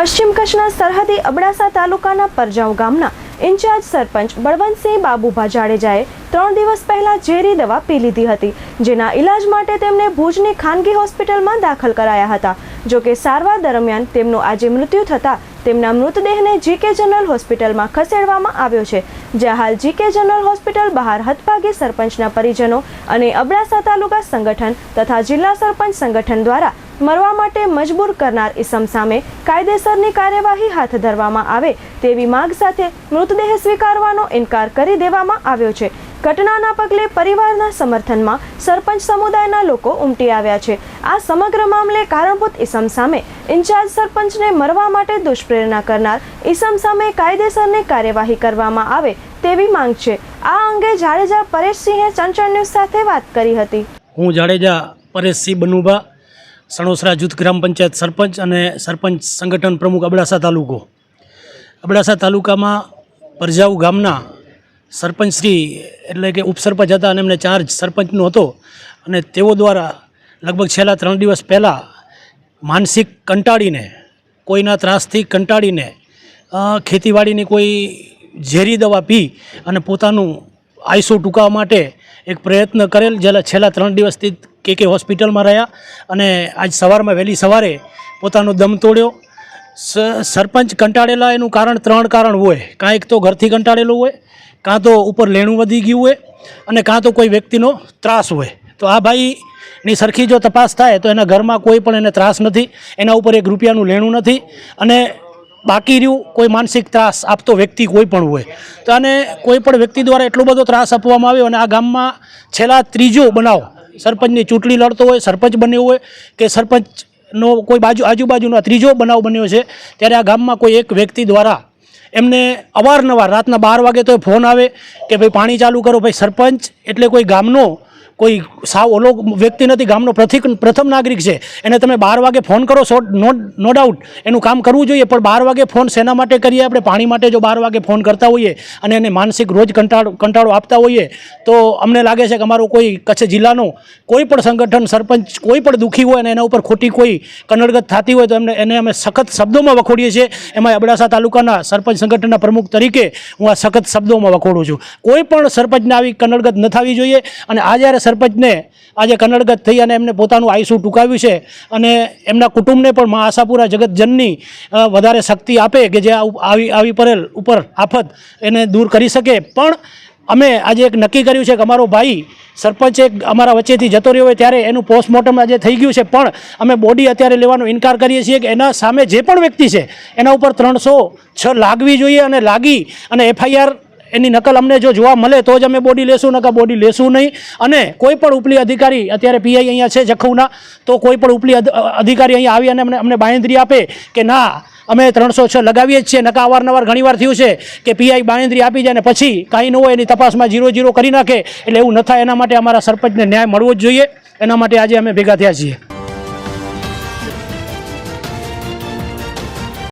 પશ્ચિમ કચ્છના સરહદી અબડાસા તાલુકાના પરજાઉ ગામના ઇન્ચાર્જ સરપંચ બળવંતસિંહ બાબુભા જાડેજાએ ત્રણ દિવસ પહેલા ઝેરી દવા પી લીધી હતી, જેના ઈલાજ માટે તેમને ભુજની ખાનગી હોસ્પિટલમાં દાખલ કરાયા હતા. જો કે સારવાર દરમિયાન તેમનું આજે મૃત્યુ થતાં તેમના મૃતદેહને જીકે જનરલ હોસ્પિટલમાં ખસેડવામાં આવ્યો છે, જ્યાં હાલ જીકે જનરલ હોસ્પિટલ બહાર હતભાગી સરપંચના પરિજનો અને અબડાસા તાલુકા સંગઠન તથા જિલ્લા સરપંચ સંગઠન દ્વારા મરવા માટે મજબૂર કરનાર ઇસમ સામે કાયદેસરની કાર્યવાહી હાથ ધરવામાં આવે તેવી માંગ સાથે મૃતદેહ સ્વીકારવાનો ઇનકાર કરી દેવામાં આવ્યો છે. ઘટનાના પગલે પરિવારના સમર્થનમાં સરપંચ સમુદાયના લોકો ઉમટી આવ્યા છે. આ સમગ્ર મામલે કારણભૂત ઇસમ સામે ઇન્ચાર્જ સરપંચને મરવા માટે દુષ્પ્રેરણા કરનાર ઇસમ સામે કાયદેસરની કાર્યવાહી કરવામાં આવે તેવી માંગ છે. આ અંગે જાડેજા પરેશસિંહે ચંચળ ન્યૂઝ સાથે વાત કરી હતી. હું જાડેજા પરેશસિંહ બનુભા સણોસરા જૂથ ગ્રામ પંચાયત સરપંચ અને સરપંચ સંગઠન પ્રમુખ અબડાસા તાલુકો. અબડાસા તાલુકામાં પરજાઉ ગામના સરપંચશ્રી એટલે કે ઉપસરપંચ હતા અને એમને ચાર્જ સરપંચનો હતો અને તેઓ દ્વારા લગભગ છેલ્લા ત્રણ દિવસ પહેલાં માનસિક કંટાળીને, કોઈના ત્રાસથી કંટાળીને ખેતીવાડીની કોઈ ઝેરી દવા પી અને પોતાનું આઈસો ટૂંકાવવા માટે એક પ્રયત્ન કરેલ, જેલા છેલ્લા ત્રણ દિવસથી કે કે હોસ્પિટલમાં રહ્યા અને આજ સવારમાં વહેલી સવારે પોતાનો દમ તોડ્યો. સરપંચ કંટાળેલા એનું કારણ ત્રણ કારણ હોય. કાં એક તો ઘરથી કંટાળેલું હોય, કાં તો ઉપર લેણું વધી ગયું હોય અને કાં તો કોઈ વ્યક્તિનો ત્રાસ હોય. તો આ ભાઈની સરખી જો તપાસ થાય તો એના ઘરમાં કોઈ પણ એને ત્રાસ નથી, એના ઉપર એક રૂપિયાનું લેણું નથી અને બાકી રહ્યું કોઈ માનસિક ત્રાસ આપતો વ્યક્તિ કોઈ પણ હોય. તો આને કોઈ પણ વ્યક્તિ દ્વારા એટલો બધો ત્રાસ આપવામાં આવ્યો અને આ ગામમાં છેલ્લા ત્રીજો બનાવ સરપંચની ચૂંટણી લડતો હોય, સરપંચ બન્યો હોય કે સરપંચનો કોઈ બાજુ, આજુબાજુનો ત્રીજો બનાવ બન્યો છે, ત્યારે આ ગામમાં કોઈ એક વ્યક્તિ દ્વારા એમને અવારનવાર રાતના બાર વાગે તો ફોન આવે કે ભાઈ પાણી ચાલુ કરો, ભાઈ સરપંચ એટલે કોઈ ગામનો કોઈ સાવ ઓલો વ્યક્તિ નથી, ગામનો પ્રથિક પ્રથમ નાગરિક છે. એને તમે બાર વાગે ફોન કરો, સો, નો નો ડાઉટ એનું કામ કરવું જોઈએ, પણ બાર વાગે ફોન શેના માટે કરીએ આપણે? પાણી માટે જો બાર વાગે ફોન કરતા હોઈએ અને એને માનસિક રોજ કંટાળો કંટાળો આપતા હોઈએ, તો અમને લાગે છે કે અમારું કોઈ કચ્છ જિલ્લાનું કોઈ પણ સંગઠન, સરપંચ, કોઈ પણ દુઃખી હોય અને એના ઉપર ખોટી કોઈ કનડગત થતી હોય, તો એમને, એને અમે સખત શબ્દોમાં વખોડીએ છીએ. એમાં અબડાસા તાલુકાના સરપંચ સંગઠનના પ્રમુખ તરીકે હું આ સખત શબ્દોમાં વખોડું છું. કોઈ પણ સરપંચને આવી કનડગત ન થવી જોઈએ અને આ જ્યારે સરપંચને આજે કનડગત થઈ અને એમને પોતાનું આયુષ્ય ટૂંકાવ્યું છે અને એમના કુટુંબને પણ મા આશાપુરા જગતજનની વધારે શક્તિ આપે કે જે આવી આવી પરેલ ઉપર આફત એને દૂર કરી શકે. પણ અમે આજે એક નક્કી કર્યું છે કે અમારો ભાઈ સરપંચ એક અમારા વચ્ચેથી જતો રહ્યો હોય ત્યારે એનું પોસ્ટમોર્ટમ આજે થઈ ગયું છે. પણ અમે બોડી અત્યારે લેવાનો ઇનકાર કરીએ છીએ કે એના સામે જે પણ વ્યક્તિ છે, એના ઉપર ત્રણસો છ લાગવી જોઈએ અને લાગી અને એફઆઈઆર એની નકલ અમને જો જોવા મળે તો જ અમે બોડી લેશું નકા બોડી લેશું નહીં. અને કોઈ પણ ઉપલી અધિકારી, અત્યારે પીઆઈ અહીંયા છે જખૌના, તો કોઈ પણ ઉપલી અધિકારી અહીંયા આવી અને અમને અમને બાંયધરી આપે કે ના, અમે ત્રણસો છ લગાવીએ જ છીએ. નકા અવારનવાર ઘણીવાર થયું છે કે પીઆઈ બાંયધરી આપી જાય અને પછી કાંઈ ન હોય એની તપાસમાં જીરો જીરો કરી નાખે. એટલે એવું ન થાય. એના માટે અમારા સરપંચને ન્યાય મળવો જ જોઈએ. એના માટે આજે અમે ભેગા થયા છીએ.